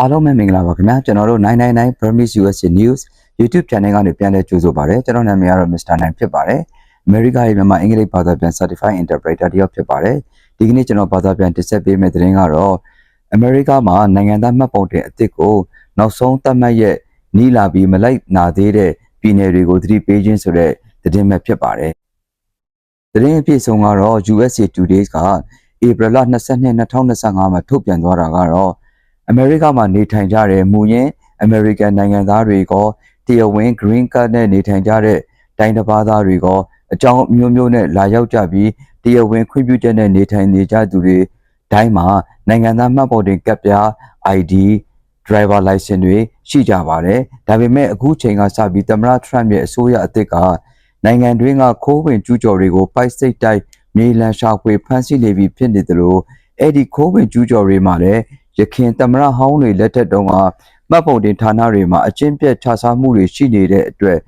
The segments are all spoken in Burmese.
အားလုံးပဲမင်္ဂလာပါခင်ဗျာကျွန်တော်တို့999 Burmese USA News YouTube channel ကနေပြန်လည်ကြိုဆိုပါရစေကျွန်တော်နာမည်ကတော့ Mr. 9ဖြစ်ပါတယ်အမေရိကရဲ့မြန်မာအင်္ဂလိပ်ဘာသာပြန် Certified Interpreter တယောက်ဖြစ်ပါတယ်ဒီကနေ့ကျွန်တော်ဘာသာပြန်တင်ဆက်ပေးမယ့်သတင်းကတော့အမေရိကမှာနိုင်ငံသားမှတ်ပုံတင်အသစ်ကိုနောက်ဆုံးသတ်မှတ်ရက်နီးလာပြီးမလိုက်နာသေးတဲ့ပြည်နယ်တွေကိုသတိပေးခြင်းဆိုတဲ့သတင်းပဲဖြစ်ပါတယ်သတင်းအပြည့်စုံကတော့ USA Today ကဧပြီလ22 2025မှာထုတ်ပြန်သွားတာကတော့ အမေရိကမှာနေထိုင်ကြတဲ့မူရင်းအမေရိကန်နိုင်ငံသားတွေကတရားဝင် green card နဲ့နေထိုင်ကြတဲ့တိုင်းတစ်ပါးသားတွေကအကြောင်းအမျိုးမျိုးနဲ့လာရောက်ကြပြီးတရားဝင်ခွင့်ပြုချက်နဲ့နေထိုင်နေကြသူတွေတိုင်းမှာနိုင်ငံသားမှတ်ပုံတင်ကတ်ပြား ID driver license တွေရှိကြပါတယ်။ဒါပေမဲ့အခုချိန်ကစပြီးသမ္မတ Trump ရဲ့အစိုးရအသစ်ကနိုင်ငံတွင်းကခိုးဝင်ကျူးကျော်တွေကိုပိုက်စိတ်တိုက်မြေလံရှာဖွေဖမ်းဆီးနေပြီဖြစ်နေသလိုအဲ့ဒီခိုးဝင်ကျူးကျော်တွေမှာလည်း ရခင်သမ္မတဟောင်းတွေလက်ထက်တုန်းကမှတ်ပုံတင်ဌာနတွေမှာအကျင့်ပြတ်ခြစားမှုတွေရှိနေတဲ့အတွက်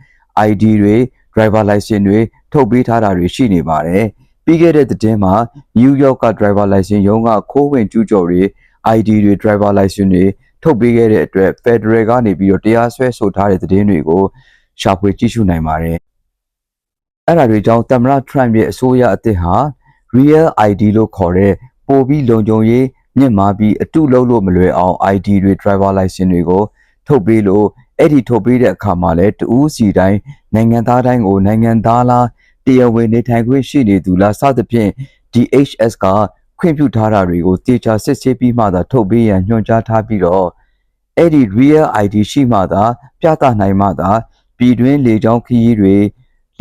ID တွေ driver license တွေထုတ်ပေးထားတာတွေရှိနေပါတယ်။ပြီးခဲ့တဲ့သတင်းမှာ New York က driver license ရုံးကခိုးဝင်ကျူးကျော်တွေ ID တွေ driver license တွေထုတ်ပေးခဲ့တဲ့အတွက် Federal ကနေပြီးတော့တရားစွဲဆိုထားတဲ့သတင်းတွေကိုရှာဖွေကြည့်ရှုနိုင်ပါတယ်။အဲ့ဒါတွေကြောင့်သမ္မတ Trump ရဲ့အစိုးရအသစ်ဟာ Real ID လို့ခေါ်တဲ့ပိုပြီးလုံခြုံရေး မြင့်မားပြီးအတုလုံးလို့မလွယ်အောင် ID တွေ driver license တွေကိုထုတ်ပေးလို့အဲ့ဒီထုတ်ပေးတဲ့အခါမှာလည်းတူးစီတိုင်းနိုင်ငံသားတိုင်းကိုနိုင်ငံသားလားတရားဝင်နေထိုင်ခွင့်ရှိနေသူလားစသဖြင့် DHS ကခွင့်ပြုထားတာတွေကိုတေချာစစ်ဆေးပြီးမှသာထုတ်ပေးရန်ညွှန်ကြားထားပြီးတော့အဲ့ဒီ real ID ရှိမှသာ ပြသနိုင်မှသာပြည်တွင်းလေကြောင်းခရီးတွေ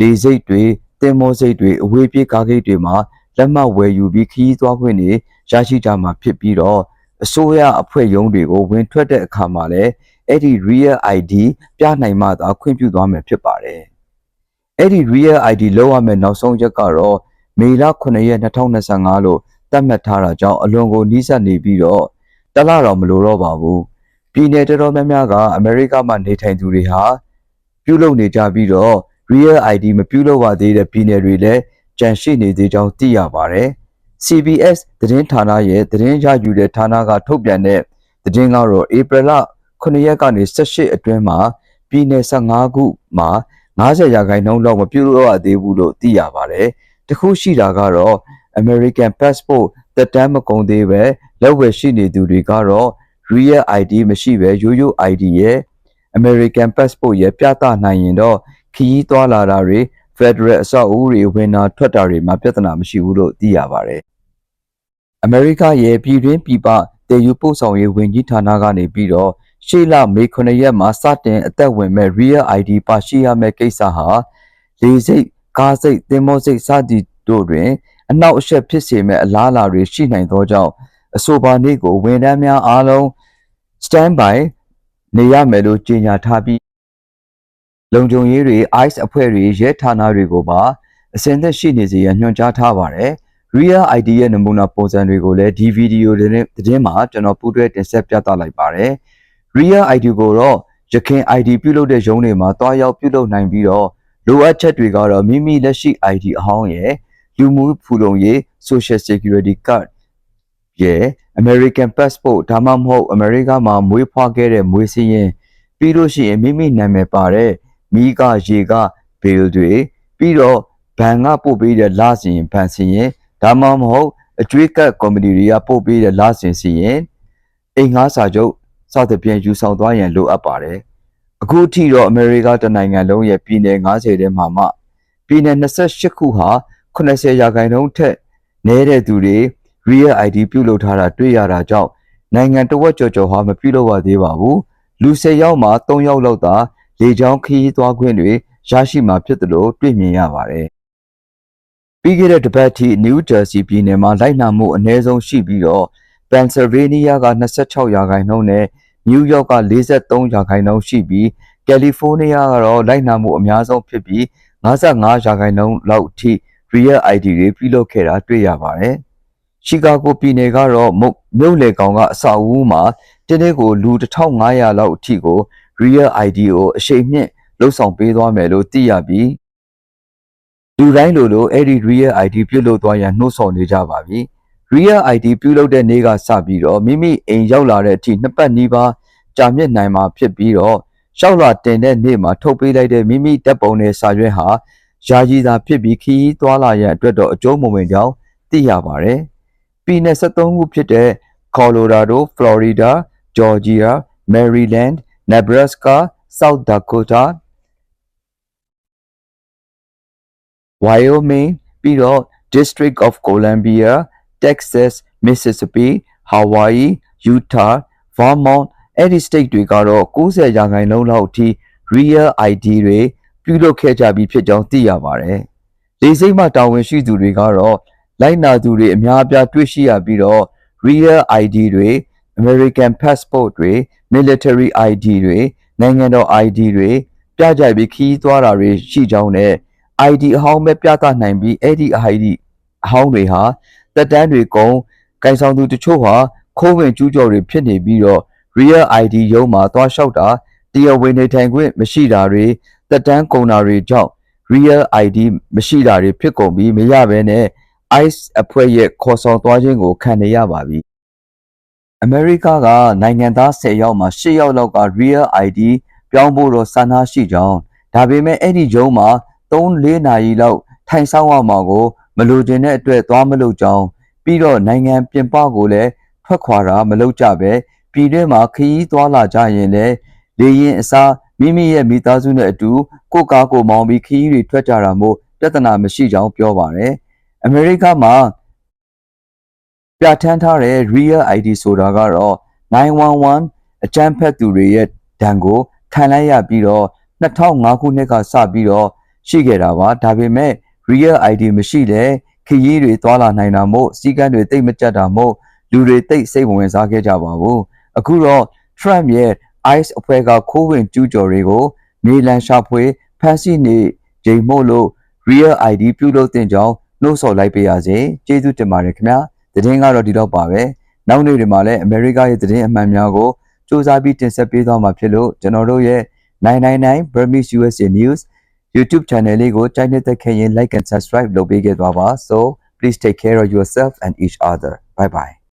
လေစိတ်တွေတင်မောစိတ်တွေအဝေးပြေးကားဂိတ်တွေမှာ လက်မှတ်ဝယ်ယူပြီးခရီးသွားခွင့်တွေရရှိကြမှာဖြစ်ပြီးတော့အစိုးရအဖွဲ့ရုံးတွေကိုဝင်ထွက်တဲ့အခါမှာလည်းအဲ့ဒီ real ID ပြနိုင်မှသာခွင့်ပြုသွားမယ်ဖြစ်ပါတယ်။အဲ့ဒီ real ID လောက်ရမယ့်နောက်ဆုံးချက်ကတော့မေလ9ရက်2025လို့သတ်မှတ်ထားတာကြောင့်အလွန်ကိုနှိစက်နေပြီးတော့တလတော့မလိုတော့ပါဘူး။ပြည်내တော်တော်များများကအမေရိကမှာနေထိုင်သူတွေဟာပြုလုပ်နေကြပြီးတော့ real ID မပြုလုပ်ရသေးတဲ့ပြည်내တွေလည်း ကြန့်ရှိနေသေးကြောင်းသိရပါတယ်။ CBS သတင်းဌာနရဲ့သတင်းရယူတဲ့ဌာနကထုတ်ပြန်တဲ့သတင်းကတော့ဧပြီလ9ရက်ကနေ18အတွင်းမှာပြည်내15ခုမှာ90ရာခိုင်နှုန်းလောက်မပြုလုပ်ရသေးဘူးလို့သိရပါတယ်။တခုရှိတာကတော့ American Passport သက်တမ်းမကုန်သေးပဲလက်ဝယ်ရှိနေသူတွေကတော့ Real ID မရှိပဲရိုးရိုး ID ရဲ့ American Passport ရဲ့ပြသနိုင်ရင်တော့ခရီးသွားလာတာတွေ Federal အဆောက်အဦတွေဝင်တာထွက်တာတွေမှာပြဿနာမရှိဘူးလို့သိရပါတယ်။အမေရိကရဲ့ပြည်တွင်းပြည်ပတည်ယူပို့ဆောင်ရေးဝန်ကြီးဌာနကနေပြီးတော့ရှေ့လမေ9ရက်မှာစတင်အသက်ဝင်မဲ့ Real ID ပါရှိရမယ့်ကိစ္စဟာလေစိတ်ကားစိတ်သင်္ဘောစိတ်စသည်တို့တွင် အနောက်အရှက်ဖြစ်စေမဲ့အလားအလာတွေရှိနိုင်သောကြောင့်အဆိုပါနေ့ကိုဝန်ထမ်းများအားလုံး stand by နေရမယ်လို့ကြေညာထားပြီး လုံခြုံရေးတွေ ICE အဖွဲ့တွေရဲဌာနတွေကိုပါအစင်သက်ရှိနေစေရန်ညွှန်ကြားထားပါတယ်။ Real ID ရဲ့နမူနာပုံစံတွေကိုလည်းဒီဗီဒီယိုတွေနဲ့သတင်းမှာကျွန်တော်ပူးတွဲတင်ဆက်ပြသလိုက်ပါတယ်။ Real ID ကိုတော့ရခင် ID ပြုလုပ်တဲ့ရုံးတွေမှာတွားရောက်ပြုလုပ်နိုင်ပြီးတော့လိုအပ်ချက်တွေကတော့မိမိလက်ရှိ ID အဟောင်းရဲ့လူမှုဖူလုံရေး Social Security Card ရဲ့ American Passport ဒါမှမဟုတ် America မှာမွေးဖွားခဲ့တဲ့မွေးစင်းရင်ပြီးလို့ရှိရင်မိမိနာမည်ပါတဲ့ မိကရေက bill တွေပြီးတော့ဘဏ်ကပို့ပေးတဲ့လစဉ်ဘဏ်စင်ရင်ဒါမှမဟုတ်အကျွေးကတ်ကုမ္ပဏီတွေကပို့ပေးတဲ့လစဉ်စီရင်အိမ်ငှားစာချုပ်စသဖြင့်ယူဆောင်သွားရန်လိုအပ်ပါတယ်အခုထိတော့အမေရိကတနိုင်ငံလုံးရဲ့ပြည်내90ထဲမှာမှပြည်내28ခုဟာ80ရာခိုင်နှုန်းထက်နည်းတဲ့သူတွေ Real ID ပြုလုပ်ထားတာတွေ့ရတာကြောင့်နိုင်ငံတော်ဝက်ကြော်ကြော်ဟာမပြုလုပ်ရသေးပါဘူးလူ10ယောက်မှ3ယောက်လောက်သာ လေကြောင်းခရီးသွားခွင့်တွေရရှိမှာဖြစ်တယ်လို့တွေ့မြင်ရပါတယ်ပြီးခဲ့တဲ့တပတ်ထိ New Jersey ပြည်နယ်မှာလိုက်နာမှုအနည်းဆုံးရှိပြီးတော့ Pennsylvania က26ရာခိုင်နှုန်းနဲ့ New York က43ရာခိုင်နှုန်းရှိပြီး California ကတော့လိုက်နာမှုအများဆုံးဖြစ်ပြီး55ရာခိုင်နှုန်းလောက်ထိ Real ID တွေပြုလုပ်ခဲ့တာတွေ့ရပါတယ်။ Chicago ပြည်နယ်ကတော့မြို့လေကောင်ကအဆောက်အဦမှာတင်းတင်းကိုလူ1500လောက်အထိကို Real ID ကိုအရှိန်မြင့်လှုပ်ဆောင်ပေးသွားမယ်လို့သိရပြီးလူတိုင်းလိုလိုအဲ့ဒီ Real ID ပြုတ်လို့သွားရန်နှိုးဆော်နေကြပါပြီ Real ID ပြုလုပ်တဲ့နေ့ကစပြီးတော့မိမိအိမ်ရောက်လာတဲ့အထိနှစ်ပတ်နီးပါးကြာမြင့်နိုင်မှာဖြစ်ပြီးတော့ရှောက်လာတင်တဲ့နေ့မှာထုတ်ပေးလိုက်တဲ့မိမိတပ်ပုံနဲ့စာရွက်ဟာယာယီသာဖြစ်ပြီးခရီးသွားလာရန်အတွက်တော့အကျိုးမဝင်ကြောင်းသိရပါတယ်။ပြည်နယ်73ခုဖြစ်တဲ့ Colorado, Florida, Georgia, Maryland, Nebraska, South Dakota, Wyoming ပြီးတော့ District of Columbia, Texas, Mississippi, Hawaii, Utah, Vermont အဲ့ဒီ state တွေကတော့90ရာခိုင်နှုန်းလောက်အထိ real ID တွေပြုလုပ်ခဲ့ကြပြီးဖြစ်ကြောင်းသိရပါတယ်။လေစိတ်မှတာဝန်ရှိသူတွေကတော့လိုက်နာသူတွေအများအပြားတွေ့ရှိရပြီးတော့ real ID တွေ American passport တွေ military ID တွေနိုင်ငံတော် ID တွေပြကြပြီးခီးသွားတာတွေရှိကြောင်းနဲ့ ID အဟောင်းပဲပြသနိုင်ပြီးအဲ့ဒီ ID အဟောင်းတွေဟာတက်တန်းတွေကုန်ကင်ဆောင်သူတချို့ဟာခိုးဝင်ကျူးကျော်တွေဖြစ်နေပြီးတော့ real ID ရုံးမှာသွားလျှောက်တာတရားဝင်နေထိုင်ခွင့်မရှိတာတွေတက်တန်းကုန်တာတွေကြောင့် real ID မရှိတာတွေဖြစ်ကုန်ပြီးမရဘဲနဲ့ ICE အဖွဲ့ရဲ့ခေါ်ဆောင်သွားခြင်းကိုခံနေရပါပြီ။ အမေရိကကနိုင်ငံသား10ယောက်မှာ10ယောက်လောက်က real ID ပြောင်းဖို့တော့ဆန္ဒရှိကြောင်းဒါပေမဲ့အဲ့ဒီဂျုံမှာ3-4နာရီလောက်ထိုင်ဆောင်ရမှာကိုမလိုချင်တဲ့အတွက်သွားမလို့ကြောင်းပြီးတော့နိုင်ငံပြင်ပကိုလည်းထွက်ခွာတာမလုပ်ကြပဲပြည်တွင်းမှာခရီးသွားလာကြရင်လည်းလေရင်အစားမိမိရဲ့မိသားစုနဲ့အတူကိုယ့်ကားကိုယ်မောင်းပြီးခရီးတွေထွက်ကြတာမို့ပြဿနာမရှိကြောင်းပြောပါတယ်အမေရိကမှာ ပြဋ္ဌာန်းထားတဲ့ real ID ဆိုတာကတော့911အကြမ်းဖက်သူတွေရဲ့ဒဏ်ကိုခံလိုက်ရပြီးတော့2005ခုနှစ်ကစပြီးတော့ရှိခဲ့တာပါဒါပေမဲ့ real ID မရှိတဲ့ခရီးတွေသွားလာနိုင်တာမို့စီကံတွေတိတ်မကြက်တာမို့လူတွေတိတ်စိတ်မဝင်စားခဲ့ကြပါဘူးအခုတော့ Trump ရဲ့ ICE အဖွဲ့ကခိုးဝင်ကျူးကျော်တွေကိုနေလန်ရှာဖွေဖမ်းဆီးနေချိန်မို့လို့ real ID ပြုလုပ်တင်ကြောင်းနှိုးဆော်လိုက်ပေးရစေကျေးဇူးတင်ပါတယ်ခင်ဗျာ သတင်းကတော့ဒီတော့ပါပဲနောက်နေ့တွေမှာလည်းအမေရိကရဲ့သတင်းအမှန်များကိုစူးစမ်းပြီးတင်ဆက်ပေးသွားမှာဖြစ်လို့ကျွန်တော်တို့ရဲ့999 Burmese USA News YouTube channel လေးကိုကြိုက်နေတဲ့ခင်ရင် like and subscribe လုပ်ပေးခဲ့သွားပါ so please take care of yourself and each other bye bye